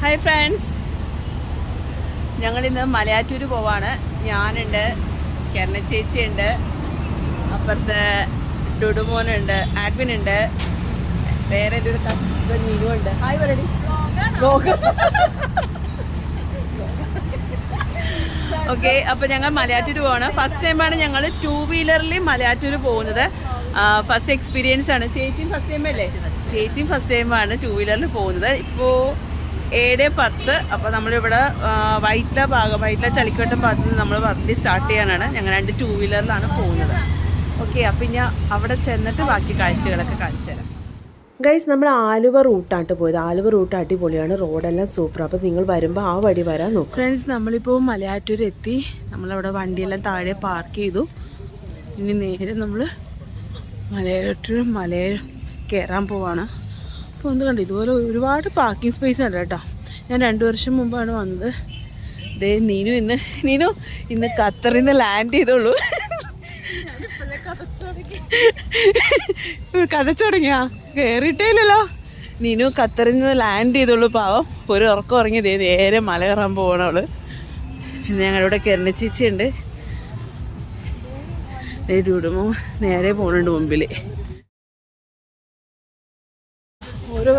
Hi friends ഞങ്ങളിന്ന് മലയാറ്റൂർ പോവാണ്. ഞാനുണ്ട് കിരണ ചേച്ചിയുണ്ട് അപ്പുറത്ത് ഡുഡുമോനുണ്ട് ആഡ്മിൻ ഉണ്ട് വേറെ എന്റെ ഒരു കീനുണ്ട് നീനു ഉണ്ട് ഹായ് വരടി ഓക്കെ അപ്പൊ ഞങ്ങൾ മലയാറ്റൂർ പോവാണ്. ഫസ്റ്റ് ടൈമാണ് ഞങ്ങൾ ടൂ വീലറിൽ മലയാറ്റൂർ പോകുന്നത് ഫസ്റ്റ് എക്സ്പീരിയൻസ് ആണ്. ചേച്ചിയും ഫസ്റ്റ് ടൈം അല്ലേ? ചേച്ചിയും ഫസ്റ്റ് ടൈമാണ് ടൂ വീലറിൽ പോകുന്നത്. ഇപ്പോൾ ഏഴ് പത്ത്. അപ്പോൾ നമ്മളിവിടെ വൈറ്റില ഭാഗം വൈറ്റ്ല ചലിക്കോട്ടം ഭാഗത്ത് നിന്ന് നമ്മൾ വണ്ടി സ്റ്റാർട്ട് ചെയ്യാനാണ്. ഞങ്ങൾ രണ്ട് ടൂ വീലറിലാണ് പോകുന്നത്. ഓക്കെ അപ്പം ഞാൻ അവിടെ ചെന്നിട്ട് ബാക്കി കാഴ്ചകളൊക്കെ കാണിച്ചു തരാം. ഗൈസ് നമ്മൾ ആലുവ റൂട്ടായിട്ട് പോയത്. ആലുവ റൂട്ട് അടിപൊളിയാണ്. റോഡെല്ലാം സൂപ്പർ. അപ്പോൾ നിങ്ങൾ വരുമ്പോൾ ആ വഴി വരാൻ നോക്കും. ഫ്രണ്ട്സ് നമ്മളിപ്പോൾ മലയാറ്റൂർ എത്തി നമ്മളവിടെ വണ്ടിയെല്ലാം താഴെ പാർക്ക് ചെയ്തു. ഇനി നേരെ നമ്മൾ മലയാറ്റൂർ മലയിൽ കയറാൻ പോവാണ്. അപ്പോൾ ഒന്ന് കണ്ടു ഇതുപോലെ ഒരുപാട് പാർക്കിംഗ് സ്പേസ് ഉണ്ട് കേട്ടോ. ഞാൻ രണ്ട് വർഷം മുമ്പാണ് വന്നത്. ദേ നീനു ഇന്ന് നീനു ഇന്ന് ഖത്തറിൽ നിന്ന് ലാൻഡ് ചെയ്തോളൂ. കഥച്ചു തുടങ്ങിയാ? കയറിയിട്ടേലല്ലോ നീനു ഖത്തറിൽ നിന്ന് ലാൻഡ് ചെയ്തോളൂ പാവം. ഒരു ഉറക്കം ഉറങ്ങി ദേ നേരെ മല കയറാൻ പോകണവൾ ഞങ്ങളുടെ കിരണ ചേച്ചിയുണ്ട്. ഡുടുമോ നേരെ പോകണുണ്ട് മുമ്പിൽ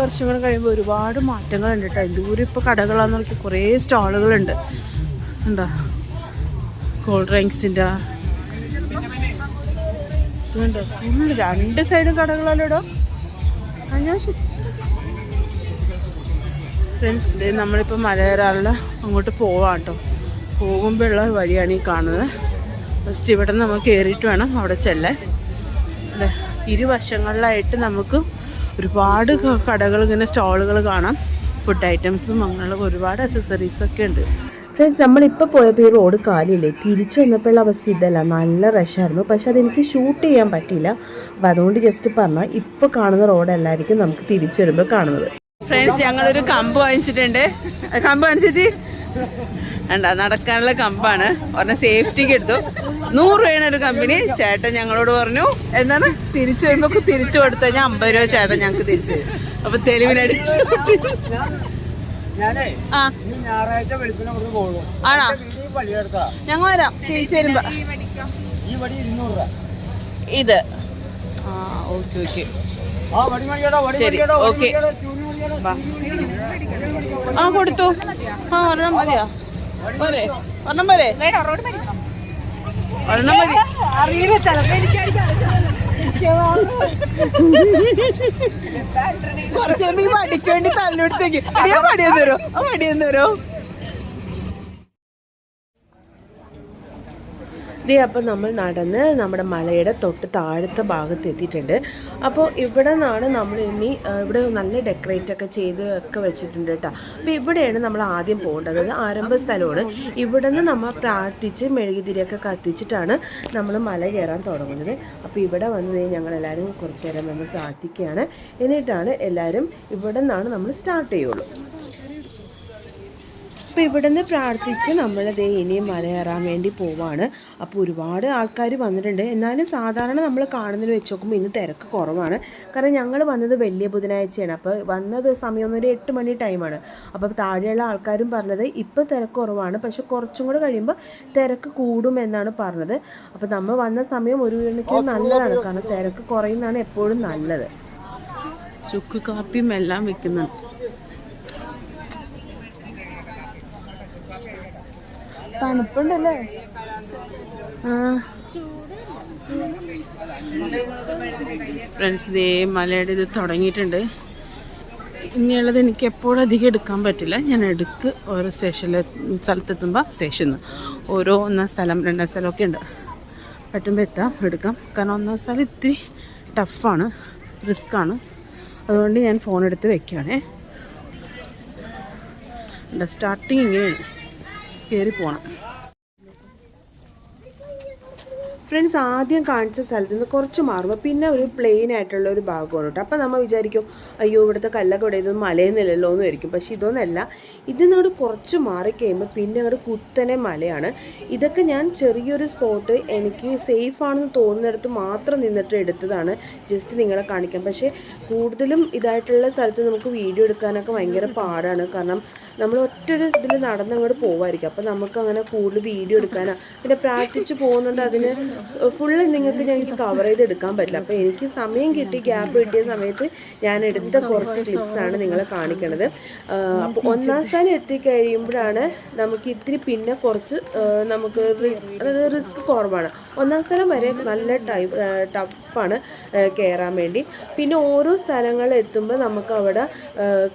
വർഷങ്ങൾ കഴിയുമ്പോൾ ഒരുപാട് മാറ്റങ്ങൾ ഉണ്ട് കേട്ടോ ദൂരെ ഇപ്പോൾ കടകളാന്ന് നോക്കി കുറേ സ്റ്റാളുകളുണ്ട്. ഉണ്ടോ കൂൾ ഡ്രിങ്ക്സിന്റെ രണ്ട് സൈഡും കടകളല്ലോ അന്വേഷിച്ചു ഫ്രണ്ട്സ് നമ്മളിപ്പോൾ മലയറാറിൽ അങ്ങോട്ട് പോവാം കേട്ടോ പോകുമ്പോഴുള്ള വഴിയാണ് ഈ കാണുന്നത്. ഫസ്റ്റ് ഇവിടെ നമുക്ക് കയറിയിട്ട് വേണം അവിടെ ചെല്ലാൻ. അല്ലേ ഇരുവശങ്ങളിലായിട്ട് നമുക്ക് ഒരുപാട് കടകൾ ഇങ്ങനെ സ്റ്റാളുകൾ കാണാം. ഫുഡ് ഐറ്റംസും അങ്ങനെയുള്ള ഒരുപാട് അക്സസറീസൊക്കെ ഉണ്ട്. ഫ്രണ്ട്സ് നമ്മളിപ്പോൾ പോയപ്പോൾ ഈ റോഡ് കാലില്ലേ തിരിച്ചു വന്നപ്പോഴുള്ള അവസ്ഥ ഇതല്ല. നല്ല റഷായിരുന്നു പക്ഷെ അതെനിക്ക് ഷൂട്ട് ചെയ്യാൻ പറ്റിയില്ല. അപ്പം അതുകൊണ്ട് ജസ്റ്റ് പറഞ്ഞാൽ ഇപ്പോൾ കാണുന്ന റോഡല്ലായിരിക്കും നമുക്ക് തിരിച്ചു വരുമ്പോൾ കാണുന്നത്. ഫ്രണ്ട്സ് ഞങ്ങളൊരു കമ്പ് വാങ്ങിച്ചിട്ടുണ്ട്. കമ്പ് വാങ്ങിച്ചേച്ചി. വേണ്ട നടക്കാനുള്ള കമ്പാണ്. പറഞ്ഞ സേഫ്റ്റിക്ക് എടുത്തു. നൂറ് രൂപയാണ് ഒരു കമ്പനി. ചേട്ടൻ ഞങ്ങളോട് പറഞ്ഞു എന്താണ്? തിരിച്ചു വരുമ്പോ തിരിച്ചു കൊടുത്തു? കഴിഞ്ഞാൽ അമ്പത് രൂപ ചേട്ടൻ ഞങ്ങൾക്ക് തിരിച്ചു തരും. അപ്പൊ തെളിവിനടിച്ചു. ആണോ? ഞങ്ങൾ വരാം. തിരിച്ചു വരുമ്പോ. ഇത്. ആ ഓക്കെ ഓക്കെ. ശരി, ഓക്കേ. ആ കൊടുത്തു. ആ ഒരെണ്ണം മതിയോ? പോരെ ഒരെണ്ണം പോരെ ഒരെണ്ണം മതി വേണ്ടി മടിയെന്ന് തരോ ആ മടിയെന്ന് തരോ ദേ അപ്പോൾ നമ്മൾ നടന്ന് നമ്മുടെ മലയുടെ തൊട്ട് താഴത്തെ ഭാഗത്ത് എത്തിയിട്ടുണ്ട്. അപ്പോൾ ഇവിടെ നിന്നാണ് നമ്മൾ ഇനി ഇവിടെ നല്ല ഡെക്കറേറ്റ് ഒക്കെ ചെയ്ത് ഒക്കെ വെച്ചിട്ടുണ്ട് കേട്ടോ അപ്പോൾ ഇവിടെയാണ് നമ്മൾ ആദ്യം പോകേണ്ടത്. അത് ആരംഭ സ്ഥലമാണ്. ഇവിടെ നിന്ന് നമ്മൾ പ്രാർത്ഥിച്ച് മെഴുകുതിരിയൊക്കെ കത്തിച്ചിട്ടാണ് നമ്മൾ മല കയറാൻ തുടങ്ങുന്നത്. അപ്പോൾ ഇവിടെ വന്ന് ഞങ്ങളെല്ലാവരും കുറച്ച് നേരം നമ്മൾ പ്രാർത്ഥിക്കുകയാണ്. എന്നിട്ടാണ് എല്ലാവരും ഇവിടെ നിന്നാണ് നമ്മൾ സ്റ്റാർട്ട് ചെയ്യുള്ളൂ. അപ്പോൾ ഇവിടുന്ന് പ്രാർത്ഥിച്ച് നമ്മൾ ഇനിയും മലയേറാൻ വേണ്ടി പോവാണ്. അപ്പോൾ ഒരുപാട് ആൾക്കാർ വന്നിട്ടുണ്ട്. എന്നാലും സാധാരണ നമ്മൾ കാണുന്നതിൽ വെച്ച് നോക്കുമ്പോൾ ഇന്ന് തിരക്ക് കുറവാണ്. കാരണം ഞങ്ങൾ വന്നത് വലിയ ബുധനാഴ്ചയാണ്. അപ്പോൾ വന്നത് സമയം ഒരു എട്ട് മണി ടൈമാണ് അപ്പോൾ താഴെയുള്ള ആൾക്കാരും പറഞ്ഞത് ഇപ്പോൾ തിരക്ക് കുറവാണ്. പക്ഷെ കുറച്ചും കൂടെ കഴിയുമ്പോൾ തിരക്ക് കൂടും എന്നാണ് പറഞ്ഞത്. അപ്പോൾ നമ്മൾ വന്ന സമയം ഒരു കണക്കിന് നല്ലതാണ്. കാരണം തിരക്ക് കുറയുന്നതാണ് എപ്പോഴും നല്ലത്. ചുക്ക് കാപ്പിയും എല്ലാം വെക്കുന്നുണ്ട് തണുപ്പുണ്ടല്ലേ? ഫ്രണ്ട്സ് ദേ മലയുടെ ഇത് തുടങ്ങിയിട്ടുണ്ട്. ഇനിയുള്ളത് എനിക്ക് എപ്പോഴും അധികം എടുക്കാൻ പറ്റില്ല. ഞാൻ എടുക്ക് ഓരോ സ്റ്റേഷനിലെ സ്ഥലത്തെത്തുമ്പോൾ സ്റ്റേഷനിൽ ഓരോ ഒന്നാം സ്ഥലം രണ്ടാം സ്ഥലമൊക്കെ ഉണ്ട്. പറ്റുമ്പോൾ എത്താം എടുക്കാം. കാരണം ഒന്നാം സ്ഥലം ഇത്തിരി ടഫാണ് റിസ്ക്കാണ്. അതുകൊണ്ട് ഞാൻ ഫോൺ എടുത്ത് വെക്കുകയാണേ. സ്റ്റാർട്ടിങ് ഇങ്ങനെയാണ്. കയറി പോകണം ഫ്രണ്ട്സ് ആദ്യം കാണിച്ച സ്ഥലത്ത് നിന്ന് കുറച്ച് മാറുമ്പോൾ പിന്നെ ഒരു പ്ലെയിൻ ആയിട്ടുള്ള ഒരു ഭാഗമാണ് കേട്ടോ. അപ്പോൾ നമ്മൾ വിചാരിക്കും അയ്യോ ഇവിടുത്തെ കല്ലൊക്കെ ഇവിടെ ഇതൊന്നും മലയെന്നില്ലല്ലോ എന്ന് വിചാരിക്കും. പക്ഷേ ഇതൊന്നല്ല. ഇതിൽ നിങ്ങോട്ട് കുറച്ച് മാറിക്കഴിയുമ്പോൾ പിന്നെ അങ്ങോട്ട് കുത്തനെ മലയാണ്. ഇതൊക്കെ ഞാൻ ചെറിയൊരു സ്പോട്ട് എനിക്ക് സേഫ് ആണെന്ന് തോന്നുന്നിടത്ത് മാത്രം നിന്നിട്ട് എടുത്തതാണ്. ജസ്റ്റ് നിങ്ങളെ കാണിക്കാം. പക്ഷേ കൂടുതലും ഇതായിട്ടുള്ള സ്ഥലത്ത് നമുക്ക് വീഡിയോ എടുക്കാനൊക്കെ ഭയങ്കര പാടാണ്. കാരണം നമ്മൾ ഒറ്റൊരു ഇതിൽ നടന്ന് അങ്ങോട്ട് പോകുമായിരിക്കും അപ്പോൾ നമുക്ക് അങ്ങനെ കൂടുതൽ വീഡിയോ എടുക്കാനോ. പിന്നെ പ്രാർത്ഥിച്ച് പോകുന്നുണ്ട് അതിന് ഫുള്ള് നിങ്ങൾക്ക് ഞങ്ങൾക്ക് കവർ ചെയ്ത് എടുക്കാൻ പറ്റില്ല. അപ്പോൾ എനിക്ക് സമയം കിട്ടി ഗ്യാപ്പ് കിട്ടിയ സമയത്ത് ഞാൻ എടുത്ത കുറച്ച് ക്ലിപ്സാണ് നിങ്ങളെ കാണിക്കണത്. അപ്പോൾ ഒന്നാം സ്ഥാനം എത്തിക്കഴിയുമ്പോഴാണ് നമുക്ക് ഇത്തിരി പിന്നെ കുറച്ച് നമുക്ക് റിസ്ക് അതായത് റിസ്ക് കുറവാണ്. ഒന്നാം സ്ഥലം വരെ നല്ല ടൈപ്പ് ടഫാണ് കയറാൻ വേണ്ടി. പിന്നെ ഓരോ സ്ഥലങ്ങളിൽ എത്തുമ്പോൾ നമുക്ക് അവിടെ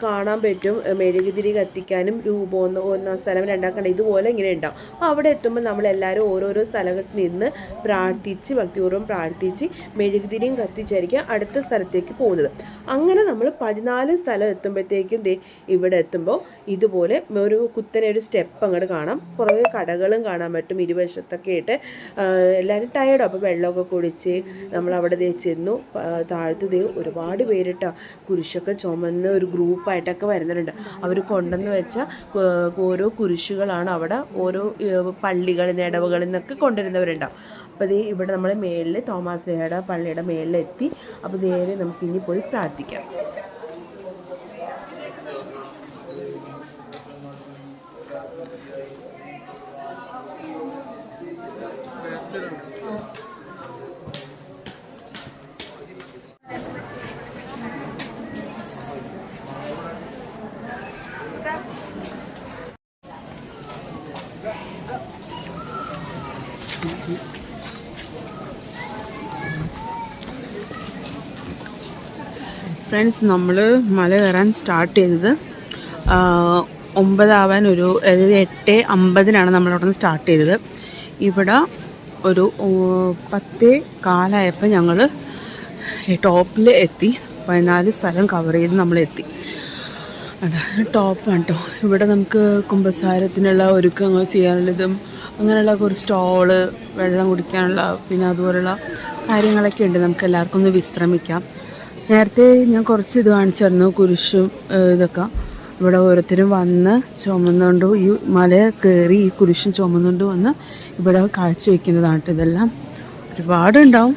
കാണാൻ പറ്റും മെഴുകുതിരി കത്തിക്കാനും രൂപം ഒന്ന് ഒന്നാം സ്ഥലം രണ്ടാം കണ്ട ഇതുപോലെ ഇങ്ങനെ ഉണ്ടാവും. അപ്പോൾ അവിടെ എത്തുമ്പോൾ നമ്മളെല്ലാവരും ഓരോരോ സ്ഥലങ്ങളിൽ നിന്ന് പ്രാർത്ഥിച്ച് ഭക്തിപൂർവം പ്രാർത്ഥിച്ച് മെഴുകുതിരിയും കത്തിച്ചായിരിക്കും അടുത്ത സ്ഥലത്തേക്ക് പോകുന്നത്. അങ്ങനെ നമ്മൾ പതിനാല് സ്ഥലം എത്തുമ്പോഴത്തേക്കും ഇവിടെ എത്തുമ്പോൾ ഇതുപോലെ ഒരു കുത്തനെ ഒരു സ്റ്റെപ്പ് അങ്ങോട്ട് കാണാം. കുറേ കടകളും കാണാൻ പറ്റും. ഇരുവശത്തൊക്കെ ആയിട്ട്. എല്ലാവരും ടയർഡോ അപ്പോൾ വെള്ളമൊക്കെ കുടിച്ച് നമ്മൾ അവിടെ ദേ ചെന്നു. താഴത്ത് ദേ ഒരുപാട് പേരിട്ടോ. കുരിശൊക്കെ ചുമന്ന് ഒരു ഗ്രൂപ്പായിട്ടൊക്കെ വരുന്നുണ്ട് അവർ കൊണ്ടെന്ന് വെച്ച ഓരോ കുരിശുകളാണ് അവിടെ. ഓരോ പള്ളികളിൽ നിന്ന് ഇടവകളിൽ നിന്നൊക്കെ കൊണ്ടുവരുന്നവരുണ്ടാവും അപ്പോൾ ദേ ഇവിടെ നമ്മൾ മേളിൽ തോമാസ് പള്ളിയുടെ മേളിലെത്തി. അപ്പോൾ നേരെ നമുക്കിനി പോയി പ്രാർത്ഥിക്കാം. ഫ്രണ്ട്സ് നമ്മൾ മല കയറാൻ സ്റ്റാർട്ട് ചെയ്തത് ഒമ്പതാവാൻ ഒരു അതായത് എട്ട് അമ്പതിനാണ് നമ്മളവിടെ നിന്ന് സ്റ്റാർട്ട് ചെയ്തത്. ഇവിടെ ഒരു പത്തേ കാലായപ്പോൾ ഞങ്ങൾ ടോപ്പിൽ എത്തി പതിനാല് സ്ഥലം കവർ ചെയ്ത് നമ്മൾ എത്തി. ടോപ്പാണ് കേട്ടോ ഇവിടെ നമുക്ക് കുമ്പസാരത്തിനുള്ള ഒരുക്കങ്ങൾ ചെയ്യാനുള്ളതും അങ്ങനെയുള്ള കുറച്ച് സ്റ്റോൾ വെള്ളം കുടിക്കാനുള്ള പിന്നെ അതുപോലുള്ള കാര്യങ്ങളൊക്കെ ഉണ്ട്. നമുക്ക് എല്ലാവർക്കും ഒന്ന് വിശ്രമിക്കാം. നേരത്തെ ഞാൻ കുറച്ച് ഇത് കാണിച്ചിരുന്നു കുരിശും ഇതൊക്കെ. ഇവിടെ ഓരോരുത്തരും വന്ന് ചുമന്നുകൊണ്ട് ഈ മല കയറി ഈ കുരിശും ചുമന്നുകൊണ്ട് വന്ന് ഇവിടെ കാഴ്ച വയ്ക്കുന്നതാണ് കേട്ടോ ഇതെല്ലാം. ഒരുപാടുണ്ടാവും?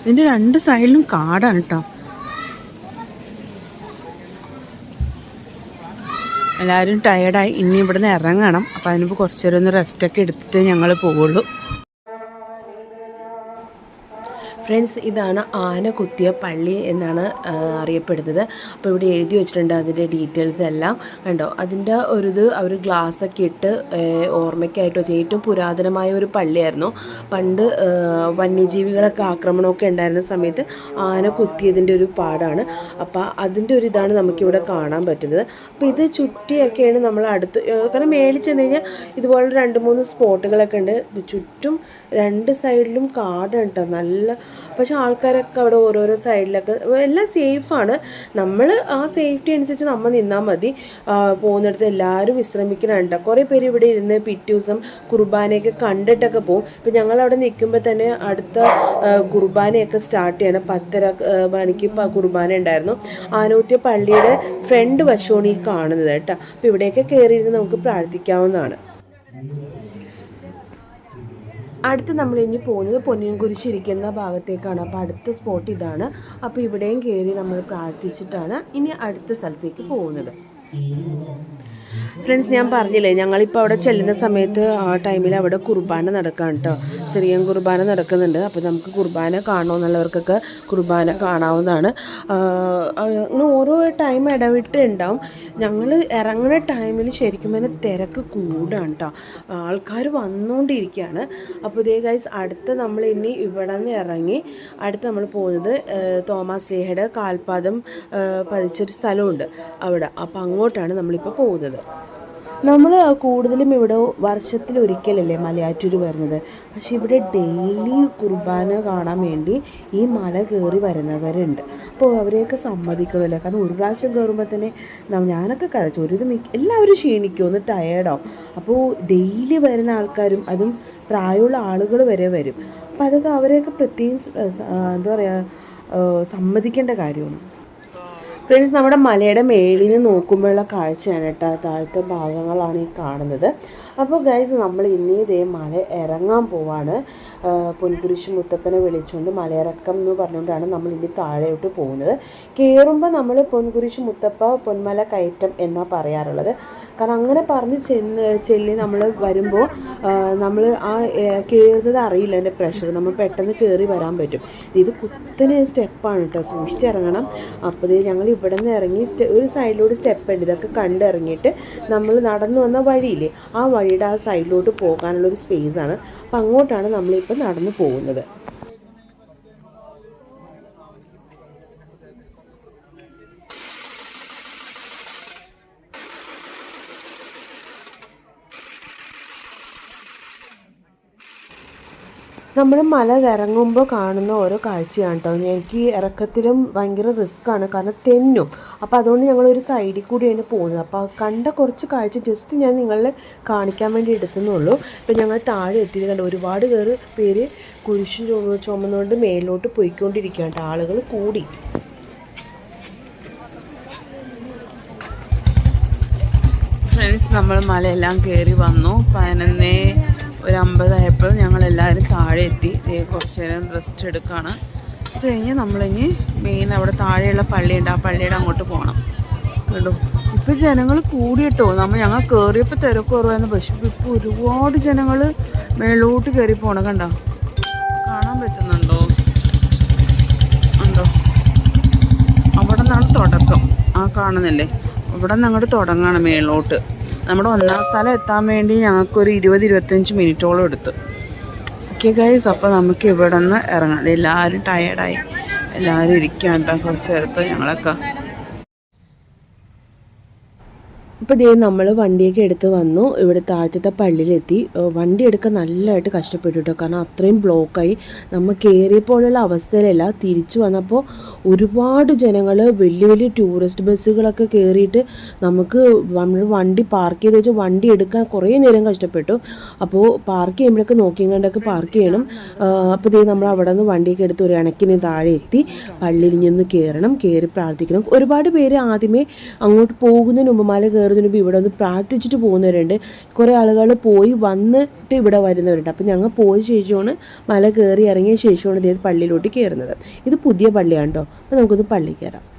ഇതിന്റെ രണ്ട് സൈഡിലും കാടാണ് കേട്ടോ. എല്ലാവരും ടയേർഡായി ഇനി ഇവിടുന്ന് ഇറങ്ങണം. അപ്പോൾ അതിനിപ്പോൾ കുറച്ചേരം ഒന്ന് റെസ്റ്റൊക്കെ എടുത്തിട്ട് ഞങ്ങൾ പോവുള്ളൂ. ഫ്രണ്ട്സ് ഇതാണ് ആന കുത്തിയ പള്ളി എന്നാണ് അറിയപ്പെടുന്നത്. അപ്പോൾ ഇവിടെ എഴുതി വെച്ചിട്ടുണ്ട് അതിന്റെ ഡീറ്റെയിൽസ് എല്ലാം. കണ്ടോ? അതിന്റെ ഒരു ഇത് അവർ ഗ്ലാസ്സൊക്കെ ഇട്ട് ഓർമ്മയ്ക്കായിട്ടോ വെച്ചാൽ ഏറ്റവും പുരാതനമായ ഒരു പള്ളിയായിരുന്നു. പണ്ട് വന്യജീവികളൊക്കെ ആക്രമണമൊക്കെ ഉണ്ടായിരുന്ന സമയത്ത് ആന കുത്തിയതിന്റെ ഒരു പാടാണ്. അപ്പോൾ അതിന്റെ ഒരു ഇതാണ് നമുക്കിവിടെ കാണാൻ പറ്റുന്നത്. അപ്പോൾ ഇത് ചുറ്റിയൊക്കെയാണ് നമ്മൾ അടുത്ത് കാരണം മേളിൽ ചെന്ന് കഴിഞ്ഞാൽ ഇതുപോലെ രണ്ട് മൂന്ന് സ്പോട്ടുകളൊക്കെ ഉണ്ട്. ചുറ്റും രണ്ട് സൈഡിലും കാടാണ് കേട്ടോ നല്ല പക്ഷെ ആൾക്കാരൊക്കെ അവിടെ ഓരോരോ സൈഡിലൊക്കെ എല്ലാം സേഫാണ്. നമ്മൾ ആ സേഫ്റ്റി അനുസരിച്ച് നമ്മൾ നിന്നാൽ മതി. പോകുന്നിടത്ത് എല്ലാവരും വിശ്രമിക്കുന്നുണ്ട് കുറേ പേര് ഇവിടെ ഇരുന്ന് പിറ്റേ ദിവസം കുർബാനയൊക്കെ കണ്ടിട്ടൊക്കെ പോകും. ഇപ്പം ഞങ്ങളവിടെ നിൽക്കുമ്പോൾ തന്നെ അടുത്ത കുർബാനയൊക്കെ സ്റ്റാർട്ട് ചെയ്യണം. പത്തര മണിക്ക് കുർബാന ഉണ്ടായിരുന്നു. ആനൂത്യ പള്ളിയുടെ ഫ്രണ്ട് വശമാണ് ഈ കാണുന്നത് കേട്ടോ. അപ്പോൾ ഇവിടെയൊക്കെ കയറിയിരുന്ന് നമുക്ക് പ്രാർത്ഥിക്കാവുന്നതാണ്. അടുത്ത് നമ്മൾ ഇനി പോകുന്നത് പൊന്നിയൻ കുരിശിരിക്കുന്ന ഭാഗത്തേക്കാണ്. അപ്പോൾ അടുത്ത സ്പോട്ട് ഇതാണ്. അപ്പോൾ ഇവിടെയും കയറി നമ്മൾ പ്രാർത്ഥിച്ചിട്ടാണ് ഇനി അടുത്ത സ്ഥലത്തേക്ക് പോകുന്നത്. ഫ്രണ്ട്സ് ഞാൻ പറഞ്ഞില്ലേ ഞങ്ങളിപ്പോൾ അവിടെ ചെല്ലുന്ന സമയത്ത് ആ ടൈമിൽ അവിടെ കുർബാന നടക്കാം കേട്ടോ ചെറിയ കുർബാന നടക്കുന്നുണ്ട്. അപ്പോൾ നമുക്ക് കുർബാന കാണണമെന്നുള്ളവർക്കൊക്കെ കുർബാന കാണാവുന്നതാണ്. അങ്ങനെ ഓരോ ടൈം ഇടവിട്ട് ഉണ്ടാവും ഞങ്ങൾ ഇറങ്ങുന്ന ടൈമിൽ ശരിക്കും തന്നെ തിരക്ക് കൂടാണ് കേട്ടോ ആൾക്കാർ വന്നുകൊണ്ടിരിക്കുകയാണ് അപ്പോൾ ഇതേ ഗൈസ് അടുത്ത നമ്മൾ ഇനി ഇവിടെ നിന്ന് ഇറങ്ങി അടുത്ത് നമ്മൾ പോകുന്നത് തോമസ് ലേഹയുടെ കാൽപാദം പതിച്ചൊരു സ്ഥലമുണ്ട് അവിടെ. അപ്പോൾ അങ്ങോട്ടാണ് നമ്മളിപ്പോൾ പോകുന്നത് നമ്മൾ കൂടുതലും ഇവിടെ വർഷത്തിൽ ഒരിക്കലല്ലേ മലയാറ്റൂർ വരുന്നത്? പക്ഷേ ഇവിടെ ഡെയിലി കുർബാന കാണാൻ വേണ്ടി ഈ മല കയറി വരുന്നവരുണ്ട്. അപ്പോൾ അവരെയൊക്കെ സമ്മതിക്കണമല്ലോ കാരണം ഒരു പ്രാവശ്യം കയറുമ്പോൾ തന്നെ ഞാനൊക്കെ കഴിച്ചു ഒരു ഇത് മിക്ക എല്ലാവരും ക്ഷീണിക്കും. ഒന്ന് ടയേർഡാവും അപ്പോൾ ഡെയിലി വരുന്ന ആൾക്കാരും അതും പ്രായമുള്ള ആളുകൾ വരെ വരും. അപ്പോൾ അതൊക്കെ അവരെയൊക്കെ പ്രത്യേകം എന്താ പറയുക സമ്മതിക്കേണ്ട കാര്യമാണ്. ഫ്രണ്ട്സ് നമ്മുടെ മലയുടെ മേളിൽ നിന്ന് നോക്കുമ്പോഴുള്ള കാഴ്ചയാണ് കേട്ടോ താഴത്തെ ഭാഗങ്ങളാണ് ഈ കാണുന്നത്. അപ്പോൾ ഗൈസ് നമ്മൾ ഇനി ഇതേ മല ഇറങ്ങാൻ പോവാണ്. പൊൻകുരിശ് മുത്തപ്പനെ വിളിച്ചുകൊണ്ട് മലയിറക്കം എന്ന് പറഞ്ഞുകൊണ്ടാണ് നമ്മൾ ഇനി താഴെയോട്ട് പോകുന്നത്. കയറുമ്പോൾ നമ്മൾ പൊൻകുരിശ് മുത്തപ്പ പൊന്മല കയറ്റം എന്നാണ് പറയാറുള്ളത്. കാരണം അങ്ങനെ പറഞ്ഞ് ചെന്ന് ചെല്ലി നമ്മൾ വരുമ്പോൾ നമ്മൾ ആ കയറുന്നത് അറിയില്ല എന്റെ പ്രഷർ നമ്മൾ പെട്ടെന്ന് കയറി വരാൻ പറ്റും. ഇത് കുത്തനെ സ്റ്റെപ്പാണ് കേട്ടോ. സൂക്ഷിച്ചിറങ്ങണം അപ്പോൾ ഞങ്ങൾ ഇവിടെ നിന്ന് ഇറങ്ങി ഒരു സൈഡിലൂടെ സ്റ്റെപ്പ് ഉണ്ട് ഇതൊക്കെ കണ്ടിറങ്ങിയിട്ട് നമ്മൾ നടന്നു വന്ന വഴിയില്ലേ ആ വഴിയുടെ ആ സൈഡിലോട്ട് പോകാനുള്ളൊരു സ്പേസാണ് അപ്പം അങ്ങോട്ടാണ് നമ്മളിപ്പോൾ നടന്നു പോകുന്നത്. നമ്മൾ മല ഇറങ്ങുമ്പോൾ കാണുന്ന ഓരോ കാഴ്ചയാണ് കേട്ടോ എനിക്ക് ഇറക്കത്തിലും ഭയങ്കര റിസ്ക്കാണ് കാരണം തെന്നും. അപ്പോൾ അതുകൊണ്ട് ഞങ്ങൾ ഒരു സൈഡിൽ കൂടിയാണ് പോകുന്നത്. അപ്പോൾ കണ്ട കുറച്ച് കാഴ്ച ജസ്റ്റ് ഞാൻ നിങ്ങളെ കാണിക്കാൻ വേണ്ടി എടുത്തുന്നുള്ളൂ. ഇപ്പം ഞങ്ങൾ താഴെ എത്തിയിട്ടുണ്ട് ഒരുപാട് പേര് പേര് കുരിശും ചുമ ചുമന്നുകൊണ്ട് മേലോട്ട് പോയിക്കൊണ്ടിരിക്കുകയാണ് ആളുകൾ കൂടി. ഫ്രണ്ട്സ് നമ്മൾ മലയെല്ലാം കയറി വന്നു. പതിനൊന്ന് ഒരു അമ്പതായപ്പോൾ ഞങ്ങൾ എല്ലാവരും താഴെ എത്തി കുറച്ച് നേരം റെസ്റ്റ് എടുക്കുകയാണ് അത് കഴിഞ്ഞ് നമ്മളിനി മെയിൻ അവിടെ താഴെയുള്ള പള്ളിയുണ്ട്. ആ പള്ളിയുടെ അങ്ങോട്ട് പോകണം കേട്ടോ ഇപ്പം ജനങ്ങൾ കൂടിയിട്ടോ? നമ്മൾ ഞങ്ങൾ കയറിയപ്പോൾ തിരക്ക് കുറവായിരുന്നു. പക്ഷേ ഇപ്പോൾ ഒരുപാട് ജനങ്ങൾ മേളോട്ട് കയറി പോകണം കണ്ടോ? കാണാൻ പറ്റുന്നുണ്ടോ? ഉണ്ടോ? അവിടെ നിന്നാണ് തുടക്കം. ആ കാണുന്നില്ലേ? അവിടെ നിന്ന് അങ്ങോട്ട് തുടങ്ങാണ് മേളോട്ട് നമ്മുടെ ഒന്നാം സ്ഥലം എത്താൻ വേണ്ടി ഞങ്ങൾക്കൊരു ഇരുപത് ഇരുപത്തഞ്ച് മിനിറ്റോളം എടുത്തു. ഓക്കെ ഗൈസ് അപ്പോൾ നമുക്ക് ഇവിടെ നിന്ന് ഇറങ്ങാം എല്ലാവരും ടയേർഡായി എല്ലാവരും ഇരിക്കാൻ കേട്ടോ കുറച്ച് നേരത്ത് ഞങ്ങളൊക്കെ അപ്പോൾ ദേ നമ്മൾ വണ്ടിയൊക്കെ എടുത്ത് വന്നു. ഇവിടെ താഴത്തെ പള്ളിയിലെത്തി. വണ്ടി എടുക്കാൻ നല്ലതായിട്ട് കഷ്ടപ്പെട്ടു കേട്ടോ കാരണം അത്രയും ബ്ലോക്കായി. നമ്മൾ കയറിയപ്പോഴുള്ള അവസ്ഥയിലല്ല. തിരിച്ചു വന്നപ്പോൾ ഒരുപാട് ജനങ്ങൾ വലിയ വലിയ ടൂറിസ്റ്റ് ബസ്സുകളൊക്കെ കയറിയിട്ട് നമുക്ക് നമ്മൾ വണ്ടി പാർക്ക് ചെയ്ത് വെച്ച് വണ്ടി എടുക്കാൻ കുറേ നേരം കഷ്ടപ്പെട്ടു. അപ്പോൾ പാർക്ക് ചെയ്യുമ്പോഴൊക്കെ നോക്കിയും കണ്ടൊക്കെ പാർക്ക് ചെയ്യണം. അപ്പോൾ ദേ നമ്മൾ അവിടെ നിന്ന് വണ്ടിയൊക്കെ എടുത്ത് ഒരു ഇണക്കിന് താഴെ എത്തി പള്ളിയിൽ നിന്ന് കയറണം കയറി പ്രാർത്ഥിക്കണം. ഒരുപാട് പേര് ആദ്യമേ അങ്ങോട്ട് പോകുന്നതിന് മുമ്പ് മല കയറുന്നതിന് മുമ്പ് ഇവിടെ ഒന്ന് പ്രാർത്ഥിച്ചിട്ട് പോകുന്നവരുണ്ട്. കുറേ ആളുകൾ പോയി വന്നിട്ട് ഇവിടെ വരുന്നവരുണ്ട്. അപ്പം ഞങ്ങൾ പോയ ശേഷമാണ് മല കയറി ഇറങ്ങിയ ശേഷമാണ് ഇതേ പള്ളിയിലോട്ട് കയറുന്നത്. ഇത് പുതിയ പള്ളിയാണ് കേട്ടോ. അപ്പോൾ നമുക്കൊന്ന് പള്ളി കയറാം.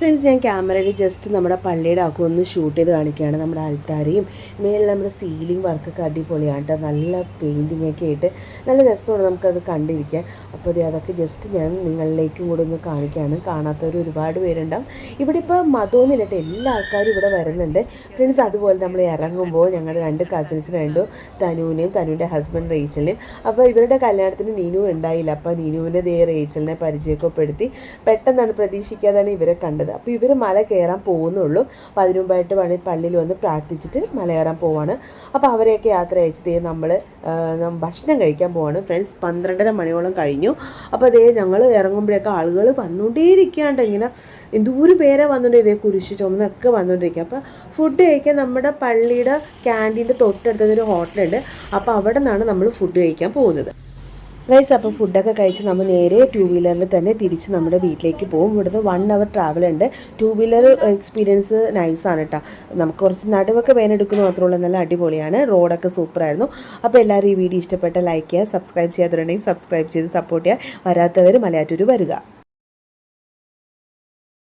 ഫ്രണ്ട്സ് ഞാൻ ക്യാമറയിൽ ജസ്റ്റ് നമ്മുടെ പള്ളിയുടെ ആക്കും ഒന്ന് ഷൂട്ട് ചെയ്ത് കാണിക്കുകയാണ്. നമ്മുടെ അൾത്താരയും മേളിൽ നമ്മുടെ സീലിംഗ് വർക്കൊക്കെ അടിപൊളിയാണ് കേട്ടോ നല്ല പെയിന്റിങ് ഒക്കെ ആയിട്ട് നല്ല രസമാണ് നമുക്കത് കണ്ടിരിക്കാൻ. അപ്പോൾ അതെ അതൊക്കെ ജസ്റ്റ് ഞാൻ നിങ്ങളിലേക്കും കൂടെ ഒന്ന് കാണിക്കുകയാണ്. കാണാത്തവർ ഒരുപാട് പേരുണ്ടാവും. ഇവിടെ ഇപ്പോൾ മതമൊന്നുമില്ല കേട്ടോ എല്ലാ ആൾക്കാരും ഇവിടെ വരുന്നുണ്ട്. ഫ്രണ്ട്സ് അതുപോലെ നമ്മൾ ഇറങ്ങുമ്പോൾ ഞങ്ങളുടെ രണ്ട് കസിൻസിന് വേണ്ടു തനുവിനെയും തനുവിന്റെ ഹസ്ബൻഡ് റേച്ചലിനെയും. അപ്പോൾ ഇവരുടെ കല്യാണത്തിന് നീനു ഉണ്ടായില്ല. അപ്പോൾ നീനുവിന്റെ ദേ റേച്ചലിനെ പരിചയപ്പെടുത്തി പെട്ടെന്നാണ് പ്രതീക്ഷിക്കാതാണ് ഇവരെ കണ്ടത്. അപ്പോൾ ഇവർ മല കയറാൻ പോകുന്നുള്ളൂ. അപ്പോൾ അതിനു മുമ്പായിട്ട് വേണേൽ പള്ളിയിൽ വന്ന് പ്രാർത്ഥിച്ചിട്ട് മല കയറാൻ പോവാണ്. അപ്പോൾ അവരെയൊക്കെ യാത്ര അയച്ചത് നമ്മൾ ഭക്ഷണം കഴിക്കാൻ പോവാണ്. ഫ്രണ്ട്സ് പന്ത്രണ്ടര മണിയോളം കഴിഞ്ഞു. അപ്പോൾ അതേ ഞങ്ങൾ ഇറങ്ങുമ്പോഴൊക്കെ ആളുകൾ വന്നുകൊണ്ടേയിരിക്കാണ്ട് ഇങ്ങനെ. എന്തോരം പേരെ വന്നുകൊണ്ട് ഇതേ കുരിശ് ചുമന്നൊക്കെ വന്നുകൊണ്ടിരിക്കുക അപ്പോൾ ഫുഡ് കഴിക്കാൻ നമ്മുടെ പള്ളിയുടെ ക്യാന്റീന്റെ തൊട്ടടുത്തൊരു ഹോട്ടലുണ്ട് അപ്പോൾ അവിടെ നിന്നാണ് നമ്മൾ ഫുഡ് കഴിക്കാൻ പോകുന്നത്. ഗൈസ് അപ്പോൾ ഫുഡൊക്കെ കഴിച്ച് നമ്മൾ നേരെ ടു വീലറിൽ തന്നെ തിരിച്ച് നമ്മുടെ വീട്ടിലേക്ക് പോകും. ഇവിടുന്ന് വൺ അവർ ട്രാവൽ ഉണ്ട്. ടു വീലർ എക്സ്പീരിയൻസ് നൈസാണ് കേട്ടോ നമുക്ക് കുറച്ച് നടുവൊക്കെ വേനെടുക്കുന്നു മാത്രമേ ഉള്ളൂ. നല്ല അടിപൊളിയാണ്. റോഡൊക്കെ സൂപ്പറായിരുന്നു അപ്പോൾ എല്ലാവരും ഈ വീഡിയോ ഇഷ്ടപ്പെട്ട ലൈക്ക് ചെയ്യുക സബ്സ്ക്രൈബ് ചെയ്യാത്തവരുണ്ടെങ്കിൽ സബ്സ്ക്രൈബ് ചെയ്ത് സപ്പോർട്ട് ചെയ്യുക. വരാത്തവർ മലയാറ്റൂർ വരിക.